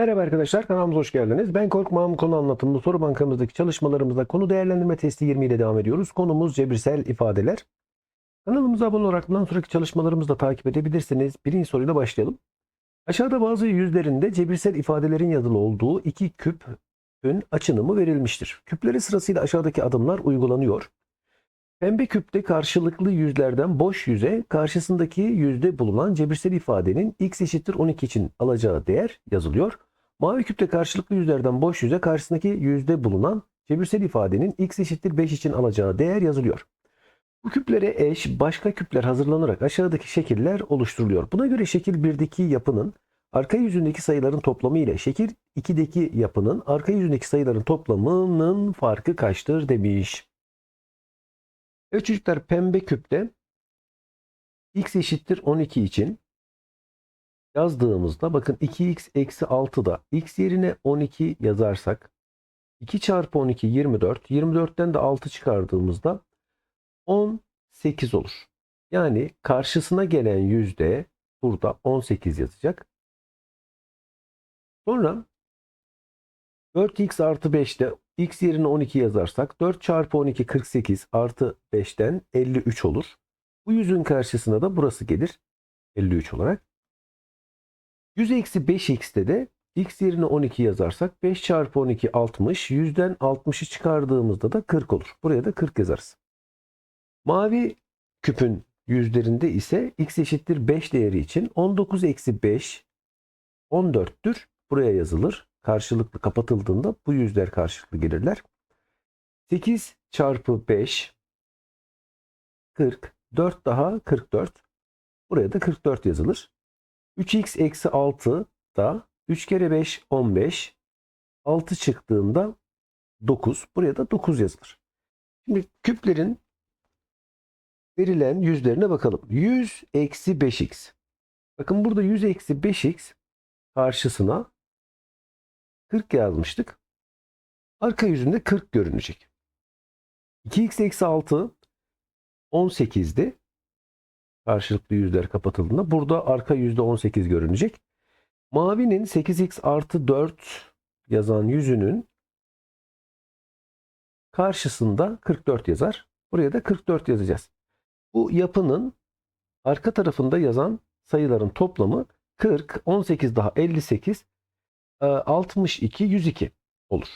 Merhaba arkadaşlar kanalımıza hoş geldiniz. Ben Korkmam konu anlatımlı soru bankamızdaki çalışmalarımızda konu değerlendirme testi 20 ile devam ediyoruz. Konumuz cebirsel ifadeler. Kanalımıza abone olarak bundan sonraki çalışmalarımızı da takip edebilirsiniz. Birinci soruyla başlayalım. Aşağıda bazı yüzlerinde cebirsel ifadelerin yazılı olduğu iki küpün açınımı verilmiştir. Küpleri sırasıyla aşağıdaki adımlar uygulanıyor. Pembe küpte karşılıklı yüzlerden boş yüze karşısındaki yüzde bulunan cebirsel ifadenin x eşittir 12 için alacağı değer yazılıyor. Mavi küpte karşılıklı yüzlerden boş yüze karşısındaki yüzde bulunan cebirsel ifadenin x eşittir 5 için alacağı değer yazılıyor. Bu küplere eş başka küpler hazırlanarak aşağıdaki şekiller oluşturuluyor. Buna göre şekil 1'deki yapının arka yüzündeki sayıların toplamı ile şekil 2'deki yapının arka yüzündeki sayıların toplamının farkı kaçtır demiş. Evet çocuklar pembe küpte x eşittir 12 için yazdığımızda bakın 2x eksi 6'da x yerine 12 yazarsak 2 çarpı 12 24. 24'ten de 6 çıkardığımızda 18 olur. Yani karşısına gelen yüzde burada 18 yazacak. Sonra 4x artı 5'te x yerine 12 yazarsak 4 çarpı 12 48 artı 5'ten 53 olur. Bu yüzün karşısına da burası gelir. 53 olarak. 100 eksi 5x'te de x yerine 12 yazarsak 5 çarpı 12 60. 100'den 60'ı çıkardığımızda da 40 olur. Buraya da 40 yazarız. Mavi küpün yüzlerinde ise x eşittir 5 değeri için 19 eksi 5 14'tür. Buraya yazılır karşılıklı kapatıldığında bu yüzler karşılıklı gelirler. 8 çarpı 5 40 4 daha 44 buraya da 44 yazılır. 3x eksi 6 da 3 kere 5 15 6 çıktığında 9 buraya da 9 yazılır. Şimdi küplerin verilen yüzlerine bakalım. 100 eksi 5x. Bakın burada 100 eksi 5x karşısına 40 yazmıştık. Arka yüzünde 40 görünecek. 2x eksi 6 18'di. Karşılıklı yüzler kapatıldığında burada arka yüzde 18 görünecek. Mavinin 8x artı 4 yazan yüzünün karşısında 44 yazar. Buraya da 44 yazacağız. Bu yapının arka tarafında yazan sayıların toplamı 40, 18 daha 58, 62, 102 olur.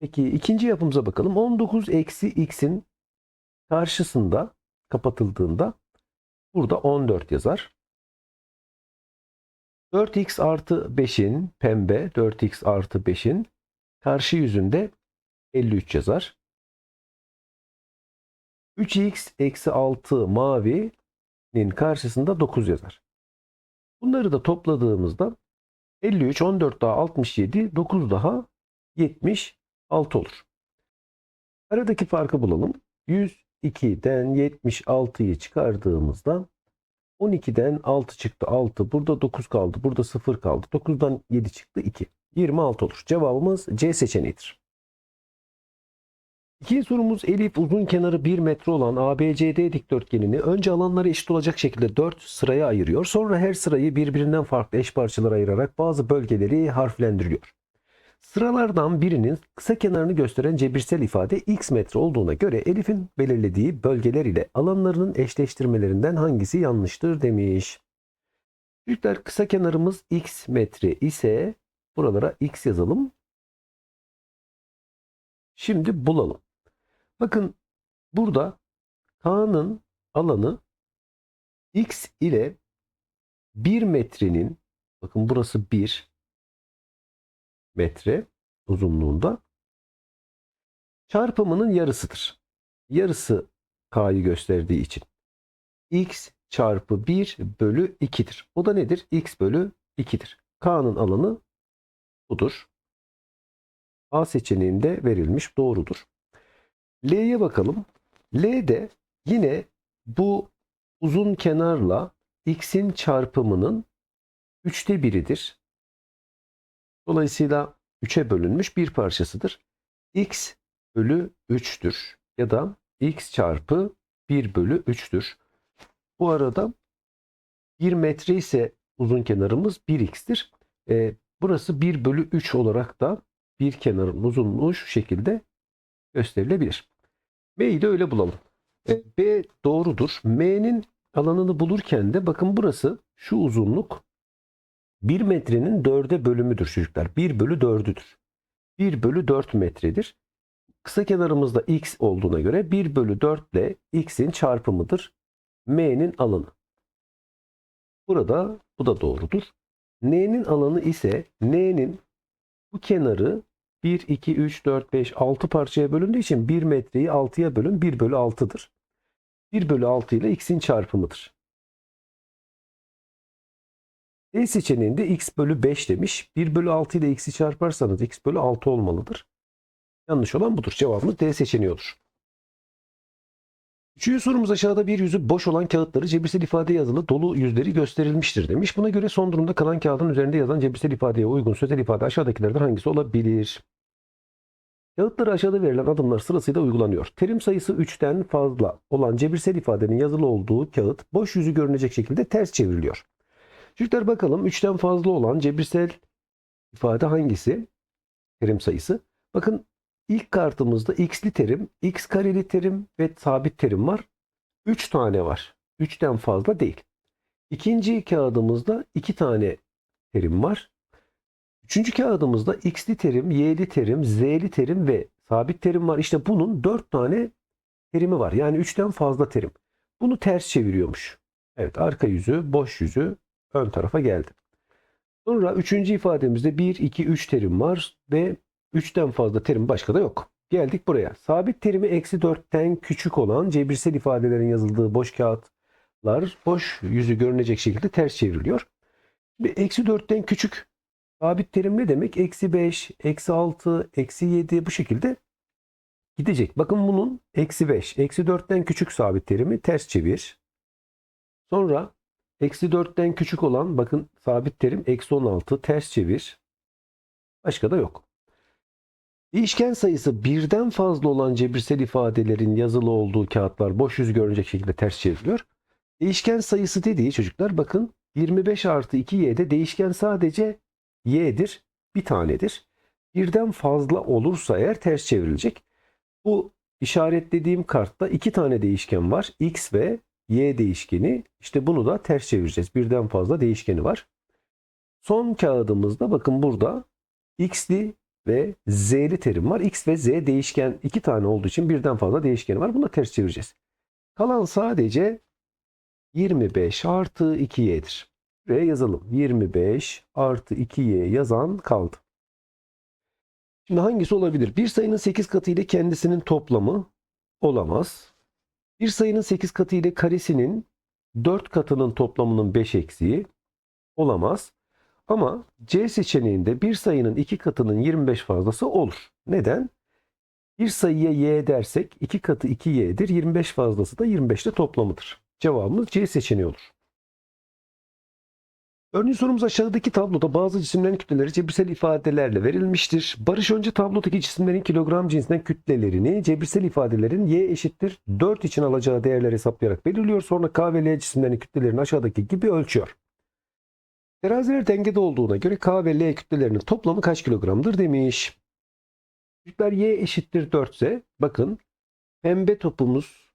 Peki ikinci yapımıza bakalım. 19 eksi x'in karşısında kapatıldığında burada 14 yazar. 4x artı 5'in pembe 4x artı 5'in karşı yüzünde 53 yazar. 3x eksi 6 mavinin karşısında 9 yazar. Bunları da topladığımızda 53, 14 daha 67, 9 daha 76 olur. Aradaki farkı bulalım. 102'den 76'yı çıkardığımızda 12'den 6 çıktı 6. Burada 9 kaldı. Burada 0 kaldı. 9'dan 7 çıktı 2. 26 olur. Cevabımız C seçeneğidir. İkinci sorumuz Elif uzun kenarı 1 metre olan ABCD dikdörtgenini önce alanları eşit olacak şekilde 4 sıraya ayırıyor. Sonra her sırayı birbirinden farklı eş parçalara ayırarak bazı bölgeleri harflendiriyor. Sıralardan birinin kısa kenarını gösteren cebirsel ifade x metre olduğuna göre Elif'in belirlediği bölgeler ile alanlarının eşleştirmelerinden hangisi yanlıştır demiş. Çocuklar kısa kenarımız x metre ise buralara x yazalım. Şimdi bulalım. Bakın burada K'nın alanı x ile 1 metrenin bakın burası 1 metre uzunluğunda çarpımının yarısıdır. Yarısı K'yı gösterdiği için. x çarpı 1 bölü 2'dir. O da nedir? x bölü 2'dir. K'nın alanı budur. A seçeneğinde verilmiş doğrudur. L'ye bakalım. L'de yine bu uzun kenarla x'in çarpımının üçte biridir. Dolayısıyla 3'e bölünmüş bir parçasıdır. x bölü 3'tür ya da x çarpı 1 bölü 3'tür. Bu arada 1 metre ise uzun kenarımız 1x'tir. E, Burası 1 bölü 3 olarak da bir kenarın uzunluğu şu şekilde gösterilebilir. B'yi de öyle bulalım. E, B doğrudur. M'nin alanını bulurken de bakın burası şu uzunluk 1 metrenin 4'e bölümüdür çocuklar. 1 bölü 4'üdür. 1 bölü 4 metredir. Kısa kenarımızda x olduğuna göre 1 bölü 4 ile x'in çarpımıdır. M'nin alanı. Burada bu da doğrudur. N'nin alanı ise N'nin bu kenarı 1, 2, 3, 4, 5, 6 parçaya bölündüğü için 1 metreyi 6'ya bölün 1 bölü 6'dır. 1 bölü 6 ile x'in çarpımıdır. D seçeneğinde x bölü 5 demiş. 1 bölü 6 ile x'i çarparsanız x bölü 6 olmalıdır. Yanlış olan budur. Cevabımız D seçeneği olur. Üçüncü sorumuz aşağıda bir yüzü boş olan kağıtları cebirsel ifade yazılı dolu yüzleri gösterilmiştir demiş. Buna göre son durumda kalan kağıdın üzerinde yazan cebirsel ifadeye uygun sözel ifade aşağıdakilerden hangisi olabilir? Kağıtları aşağıda verilen adımlar sırasıyla uygulanıyor. Terim sayısı 3'ten fazla olan cebirsel ifadenin yazılı olduğu kağıt boş yüzü görünecek şekilde ters çevriliyor. Çocuklar bakalım 3'ten fazla olan cebirsel ifade hangisi? Terim sayısı. Bakın ilk kartımızda x'li terim, x kareli terim ve sabit terim var. 3 tane var. 3'ten fazla değil. İkinci kağıdımızda 2 tane terim var. Üçüncü kağıdımızda x'li terim, y'li terim, z'li terim ve sabit terim var. İşte bunun 4 tane terimi var. Yani 3'ten fazla terim. Bunu ters çeviriyormuş. Evet arka yüzü, boş yüzü ön tarafa geldi. Sonra üçüncü ifademizde 1, 2, 3 terim var ve 3'ten fazla terim başka da yok. Geldik buraya. Sabit terimi eksi 4'ten küçük olan cebirsel ifadelerin yazıldığı boş kağıtlar boş yüzü görünecek şekilde ters çevriliyor. Ve eksi 4'ten küçük sabit terim ne demek? Eksi 5, eksi 6, eksi 7 bu şekilde gidecek. Bakın bunun eksi 5, eksi 4'ten küçük sabit terimi ters çevir. Sonra eksi 4'ten küçük olan bakın sabit terim eksi 16 ters çevir. Başka da yok. Değişken sayısı birden fazla olan cebirsel ifadelerin yazılı olduğu kağıtlar boş yüz görünecek şekilde ters çevriliyor. Değişken sayısı dediği çocuklar bakın 25 artı 2y'de değişken sadece y'dir. Bir tanedir. Birden fazla olursa eğer ters çevrilecek. Bu işaretlediğim kartta iki tane değişken var. x ve y değişkeni. İşte bunu da ters çevireceğiz. Birden fazla değişkeni var. Son kağıdımızda bakın burada x'li ve z'li terim var. x ve z değişken iki tane olduğu için birden fazla değişkeni var. Bunu da ters çevireceğiz. Kalan sadece 25 artı 2y'dir. Buraya yazalım. 25 artı 2y yazan kaldı. Şimdi hangisi olabilir? Bir sayının 8 katı ile kendisinin toplamı olamaz. Bir sayının 8 katı ile karesinin 4 katının toplamının 5 eksiği olamaz. Ama C seçeneğinde bir sayının 2 katının 25 fazlası olur. Neden? Bir sayıya y dersek 2 katı 2y'dir. 25 fazlası da 25 ile toplamıdır. Cevabımız C seçeneği olur. Örneğin sorumuz aşağıdaki tabloda bazı cisimlerin kütleleri cebirsel ifadelerle verilmiştir. Barış önce tablodaki cisimlerin kilogram cinsinden kütlelerini cebirsel ifadelerin y eşittir 4 için alacağı değerleri hesaplayarak belirliyor. Sonra K ve L cisimlerinin kütlelerini aşağıdaki gibi ölçüyor. Teraziler dengede olduğuna göre K ve L kütlelerinin toplamı kaç kilogramdır demiş. Çocuklar y eşittir 4 ise bakın pembe topumuz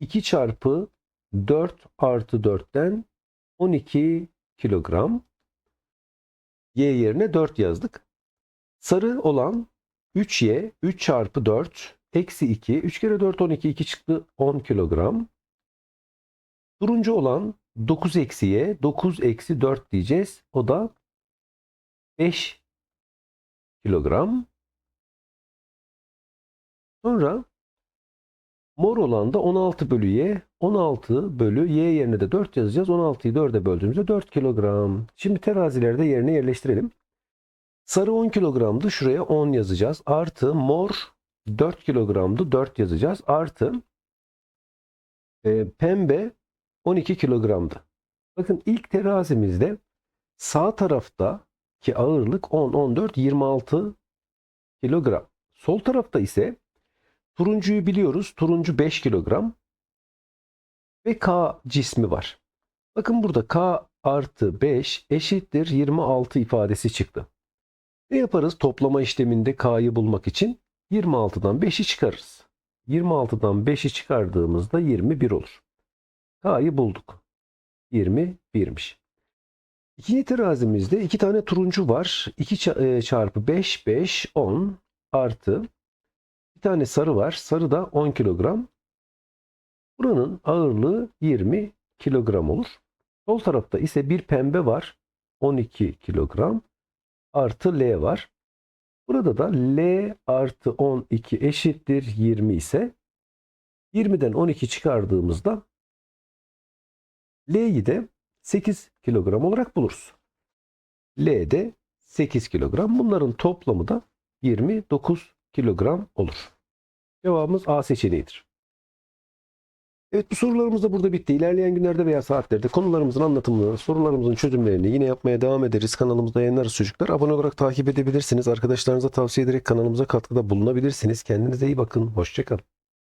2 çarpı 4 artı 4'ten 12 kilogram. Y yerine 4 yazdık. Sarı olan 3Y 3 çarpı 4 eksi 2. 3 kere 4 12 2 çıktı 10 kilogram. Turuncu olan 9 eksi Y 9 eksi 4 diyeceğiz. O da 5 kilogram. Sonra Mor olan da 16 bölü y. 16 bölü y yerine de 4 yazacağız. 16'yı 4'e böldüğümüzde 4 kilogram. Şimdi terazilerde yerine yerleştirelim. Sarı 10 kilogramdı. Şuraya 10 yazacağız. Artı mor 4 kilogramdı. 4 yazacağız. Artı e, pembe 12 kilogramdı. Bakın ilk terazimizde sağ taraftaki ağırlık 10, 14, 26 kilogram. Sol tarafta ise Turuncuyu biliyoruz. Turuncu 5 kilogram. Ve K cismi var. Bakın burada K artı 5 eşittir 26 ifadesi çıktı. Ne yaparız? Toplama işleminde K'yı bulmak için 26'dan 5'i çıkarırız. 26'dan 5'i çıkardığımızda 21 olur. K'yı bulduk. 21'miş. İkinci terazimizde iki tane turuncu var. 2 çarpı 5, 5, 10 artı tane sarı var. Sarı da 10 kilogram. Buranın ağırlığı 20 kilogram olur. Sol tarafta ise bir pembe var. 12 kilogram artı L var. Burada da L artı 12 eşittir 20 ise 20'den 12 çıkardığımızda L'yi de 8 kilogram olarak buluruz. L de 8 kilogram. Bunların toplamı da 29 kilogram olur. Cevabımız A seçeneğidir. Evet bu sorularımız da burada bitti. İlerleyen günlerde veya saatlerde konularımızın anlatımını, sorularımızın çözümlerini yine yapmaya devam ederiz. Kanalımızda yayınlarız çocuklar. Abone olarak takip edebilirsiniz. Arkadaşlarınıza tavsiye ederek kanalımıza katkıda bulunabilirsiniz. Kendinize iyi bakın. Hoşçakalın.